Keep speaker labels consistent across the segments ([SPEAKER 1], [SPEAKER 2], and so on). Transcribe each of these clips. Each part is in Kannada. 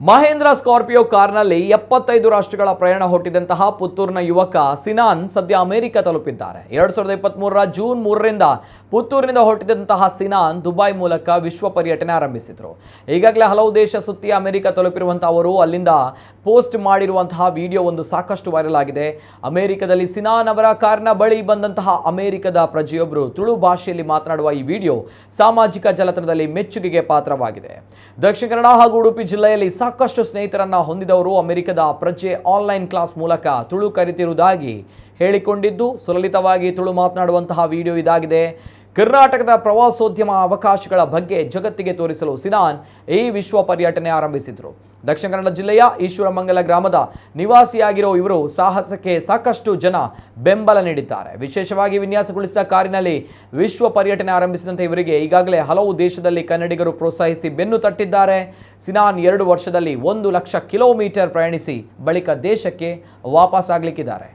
[SPEAKER 1] ಮಹೇಂದ್ರ ಸ್ಕಾರ್ಪಿಯೋ ಕಾರ್ನಲ್ಲಿ ಎಪ್ಪತ್ತೈದು ರಾಷ್ಟ್ರಗಳ ಪ್ರಯಾಣ ಹೊಟ್ಟಿದಂತಹ ಪುತ್ತೂರಿನ ಯುವಕ ಸಿನಾನ್ ಸದ್ಯ ಅಮೆರಿಕ ತಲುಪಿದ್ದಾರೆ. ಎರಡ್ ಸಾವಿರದ ಇಪ್ಪತ್ಮೂರರ ಜೂನ್ ಮೂರರಿಂದ ಪುತ್ತೂರಿನಿಂದ ಹೊರಟಿದಂತಹ ಸಿನಾನ್ ದುಬೈ ಮೂಲಕ ವಿಶ್ವ ಪರ್ಯಟನೆ ಆರಂಭಿಸಿದ್ರು. ಈಗಾಗಲೇ ಹಲವು ದೇಶ ಸುತ್ತಿ ಅಮೆರಿಕ ತಲುಪಿರುವಂತಹ ಅವರು ಅಲ್ಲಿಂದ ಪೋಸ್ಟ್ ಮಾಡಿರುವಂತಹ ವಿಡಿಯೋ ಒಂದು ಸಾಕಷ್ಟು ವೈರಲ್ ಆಗಿದೆ. ಅಮೆರಿಕದಲ್ಲಿ ಸಿನಾನ್ ಅವರ ಕಾರ್ನ ಬಳಿ ಬಂದಂತಹ ಅಮೆರಿಕದ ಪ್ರಜೆಯೊಬ್ಬರು ತುಳು ಭಾಷೆಯಲ್ಲಿ ಮಾತನಾಡುವ ಈ ವಿಡಿಯೋ ಸಾಮಾಜಿಕ ಜಾಲತಾಣದಲ್ಲಿ ಮೆಚ್ಚುಗೆಗೆ ಪಾತ್ರವಾಗಿದೆ. ದಕ್ಷಿಣ ಕನ್ನಡ ಹಾಗೂ ಉಡುಪಿ ಜಿಲ್ಲೆಯಲ್ಲಿ ಸಾಕಷ್ಟು ಸ್ನೇಹಿತರನ್ನು ಹೊಂದಿದವರು ಅಮೆರಿಕದ ಪ್ರಜೆ ಆನ್ಲೈನ್ ಕ್ಲಾಸ್ ಮೂಲಕ ತುಳು ಕರಿತಿರುವುದಾಗಿ ಹೇಳಿಕೊಂಡಿದ್ದು, ಸುಲಲಿತವಾಗಿ ತುಳು ಮಾತನಾಡುವಂತಹ ವಿಡಿಯೋ ಇದಾಗಿದೆ. ಕರ್ನಾಟಕದ ಪ್ರವಾಸೋದ್ಯಮ ಅವಕಾಶಗಳ ಬಗ್ಗೆ ಜಗತ್ತಿಗೆ ತೋರಿಸಲು ಸಿನಾನ್ ಈ ವಿಶ್ವ ಪರ್ಯಟನೆ ಆರಂಭಿಸಿದ್ರು. ದಕ್ಷಿಣ ಕನ್ನಡ ಜಿಲ್ಲೆಯ ಈಶ್ವರಮಂಗಲ ಗ್ರಾಮದ ನಿವಾಸಿಯಾಗಿರೋ ಇವರು ಸಾಹಸಕ್ಕೆ ಸಾಕಷ್ಟು ಜನ ಬೆಂಬಲ ನೀಡಿದ್ದಾರೆ. ವಿಶೇಷವಾಗಿ ವಿನ್ಯಾಸಗೊಳಿಸಿದ ಕಾರಿನಲ್ಲಿ ವಿಶ್ವ ಪರ್ಯಟನೆ ಆರಂಭಿಸಿದಂತೆ ಇವರಿಗೆ ಈಗಾಗಲೇ ಹಲವು ದೇಶದಲ್ಲಿ ಕನ್ನಡಿಗರು ಪ್ರೋತ್ಸಾಹಿಸಿ ಬೆನ್ನು ತಟ್ಟಿದ್ದಾರೆ. ಸಿನಾನ್ ಎರಡು ವರ್ಷದಲ್ಲಿ ಒಂದು ಲಕ್ಷ ಕಿಲೋಮೀಟರ್ ಪ್ರಯಾಣಿಸಿ ಬಳಿಕ ದೇಶಕ್ಕೆ ವಾಪಸ್ ಆಗ್ಲಿಕ್ಕಿದ್ದಾರೆ.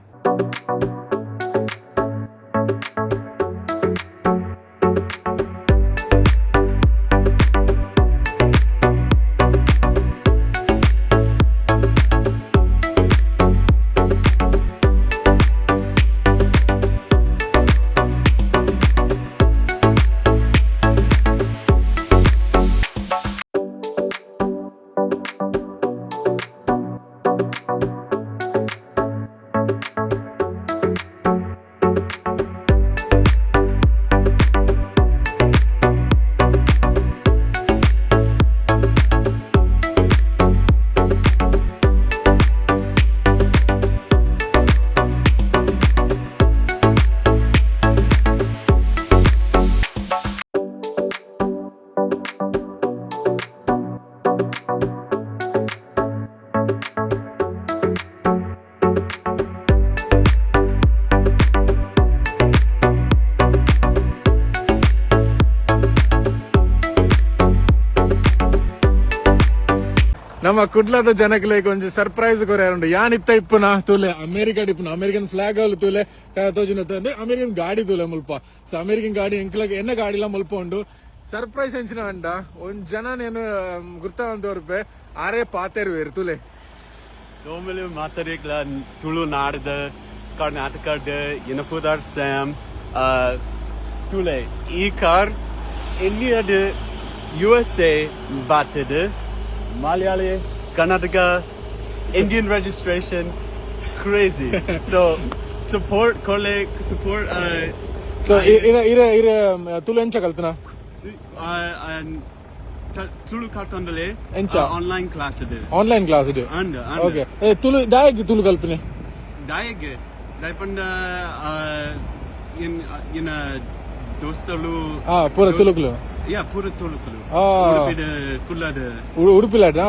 [SPEAKER 2] ನಮ್ಮ ಕುಡ್ಲದ ಜನಕ್ಕೆ ಒಂಜಿ ಸರ್ಪ್ರೈಸ್ ಕೊರೆಯಾರುಂಡು ಯಾನ್ ಇತ್ತ ಇಪ್ಪುನ? ತೂಲೆ. ಅಮೆರಿಕ ಇಪ್ಪುನ ಅಮೆರಿಕನ್ ಫ್ಲಾಗ್ ಅವ್ಲು ತೂಲೆ. ತೋಜಿನ ಅಮೆರಿಕನ್ ಗಾಡಿ ತೂಲೆ ಮುಲ್ಪ. ಸೊ ಅಮೆರಿಕನ್ ಗಾಡಿ ಎಂಕ್ಲಗ್ ಎನ್ನ ಗಾಡಿಲ ಮುಲ್ಪ ಉಂಡು. ಸರ್ಪ್ರೈಸ್ ಹೆಂಚಿನ ಅಂಡ. ಒಂದ್ ಜನ ನೇನು ಗುರ್ತಾವಂತವ್ರಪೆ ಆರೇ ಪಾತೇರು ವೇರು ತೂಲೆ.
[SPEAKER 3] ಸೋಮಲಿ ಮಾತಾಡಿಕ್ಲ ತುಳು ನಾಡದ, ಕರ್ನಾಟಕದ ಇನಪುದಾರ್ ಸ್ಯಾಮ್ ತುಳೆ ಈ ಕಾರ್ ಇಂಡಿಯಾದ ಯು ಎಸ್ ಎ ಬಾತದ Malayali Karnataka Indian registration crazy so support ಕೊಲೆ ಸಪೋರ್ಟ್
[SPEAKER 2] ಸೊ ಇರ ಇರ ಇರ ತುಳು ಎಂಚ ಕಲ್ತನ
[SPEAKER 3] ತುಳು ಕಟ್ಟೊಂದಲೆ
[SPEAKER 2] ಎಂಚ?
[SPEAKER 3] ಆನ್ಲೈನ್ ಕ್ಲಾಸ್ ಇದೆ
[SPEAKER 2] ಆನ್ಲೈನ್ ಕ್ಲಾಸ್ ಇದು
[SPEAKER 3] ಅಂಡ್
[SPEAKER 2] ಓಕೆ ತುಳು ದಾಯಗಿ ತುಳು ಕಲ್ಪನೆ
[SPEAKER 3] Daige. Daipanda in in a dostolu.
[SPEAKER 2] ಆ ಪೂರ ತುಳುಕುಲು
[SPEAKER 3] யா
[SPEAKER 2] புற
[SPEAKER 3] தோலுக்குழு உறுப்பினருக்குள்ளாடு
[SPEAKER 2] உறுப்பிலாட்டா